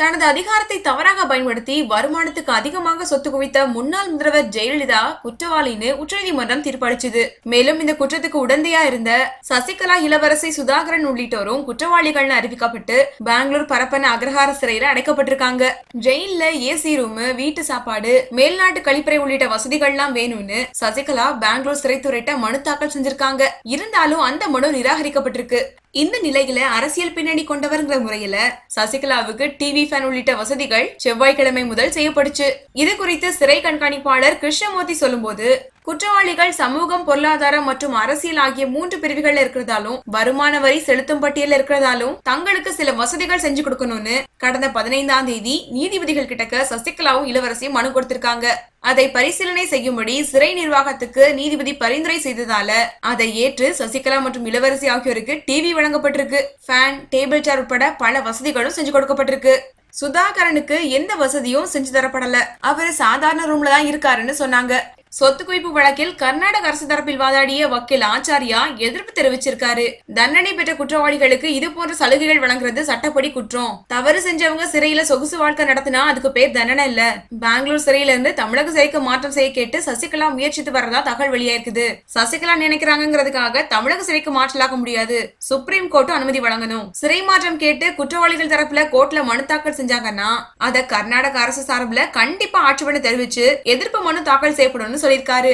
தனது அதிகாரத்தை தவறாக பயன்படுத்தி வருமானத்துக்கு அதிகமாக சொத்து குவித்த முன்னாள் முதல்வர் ஜெயலலிதா குற்றவாளின்னு உச்சநீதிமன்றம் தீர்ப்பளிச்சது. மேலும் இந்த குற்றத்துக்கு உடந்தையா இருந்த சசிகலா இளவரசி சுதாகரன் உள்ளிட்டோரும் குற்றவாளிகள்னு அறிவிக்கப்பட்டு பெங்களூர் பரப்பன அக்ரஹார சிறையில அடைக்கப்பட்டிருக்காங்க. ஜெயில ஏசி ரூம் வீட்டு சாப்பாடு மேல்நாட்டு கழிப்பறை உள்ளிட்ட வசதிகள்லாம் வேணும்னு சசிகலா பெங்களூர் சிறைத்துறைட்ட மனு தாக்கல் செஞ்சிருக்காங்க. இருந்தாலும் அந்த மனு நிராகரிக்கப்பட்டிருக்கு. இந்த நிலையில அரசியல் பின்னணி கொண்டவர்ங்கிற முறையில சசிகலாவுக்கு டிவி ஃபேன் உள்ளிட்ட வசதிகள் செவ்வாய்க்கிழமை முதல் செய்யப்படுச்சு. இது குறித்து சிறை கண்காணிப்பாளர் கிருஷ்ணமூர்த்தி சொல்லும்போது குற்றவாளிகள் சமூகம் பொருளாதாரம் மற்றும் அரசியல் ஆகிய மூன்று பிரிவுகள்ல இருக்கிறதாலும் வருமான வரி செலுத்தும் பட்டியல இருக்கிறதாலும் தங்களுக்கு சில வசதிகள் செஞ்சு கொடுக்கணும்னு கடந்த பதினைந்தாம் தேதி நீதிபதிகள் கிட்டக்க சசிகலாவும் இளவரசியும் மனு கொடுத்திருக்காங்க. அதை பரிசீலனை செய்யும்படி சிறை நிர்வாகத்துக்கு நீதிபதி பரிந்துரை செய்ததால அதை ஏற்று சசிகலா மற்றும் இளவரசி ஆகியோருக்கு டிவி வழங்கப்பட்டிருக்கு. ஃபேன் டேபிள் சேர் உட்பட பல வசதிகளும் செஞ்சு கொடுக்கப்பட்டிருக்கு. சுதாகரனுக்கு எந்த வசதியும் செஞ்சு தரப்படல. அவரு சாதாரண ரூம்ல தான் இருக்காருன்னு சொன்னாங்க. சொத்து குவிப்பு வழக்கில் கர்நாடக அரசு தரப்பில் வாதாடிய வக்கீல் ஆச்சாரியா எதிர்ப்பு தெரிவிச்சிருக்காரு. தண்டனை பெற்ற குற்றவாளிகளுக்கு இது போன்ற சலுகைகள் வழங்குறது சட்டப்படி குற்றம். தவறு செஞ்சவங்க சிறையில சொகுசு வாழ்க்கை நடத்தினா அதுக்கு பேர் தண்டனை இல்ல. பெங்களூர் சிறையில இருந்து தமிழக சிறைக்கு மாற்றம் செய்ய கேட்டு சசிகலா முயற்சித்து வரதா தகவல் வெளியாயிருக்குது. சசிகலா நினைக்கிறாங்கிறதுக்காக தமிழக சிறைக்கு மாற்றலாக்க முடியாது. சுப்ரீம் கோர்ட்டும் அனுமதி வழங்கணும். சிறை மாற்றம் கேட்டு குற்றவாளிகள் தரப்புல கோர்ட்ல மனு தாக்கல் செஞ்சாங்கன்னா அத கர்நாடக அரசு சார்பில் கண்டிப்பா ஆட்சேபனை தெரிவிச்சு எதிர்ப்பு மனு தாக்கல் செய்யப்படும்னு சொல்லியிருக்காரு.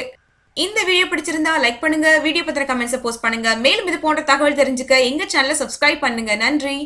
இந்த வீடியோ பிடிச்சிருந்தா லைக் பண்ணுங்க வீடியோ பத்திர கமெண்ட்ஸ் போஸ்ட் பண்ணுங்க. மேலும் இது போன்ற தகவல் தெரிஞ்சுக்க எங்க சேனலை சப்ஸ்கிரைப் பண்ணுங்க. நன்றி.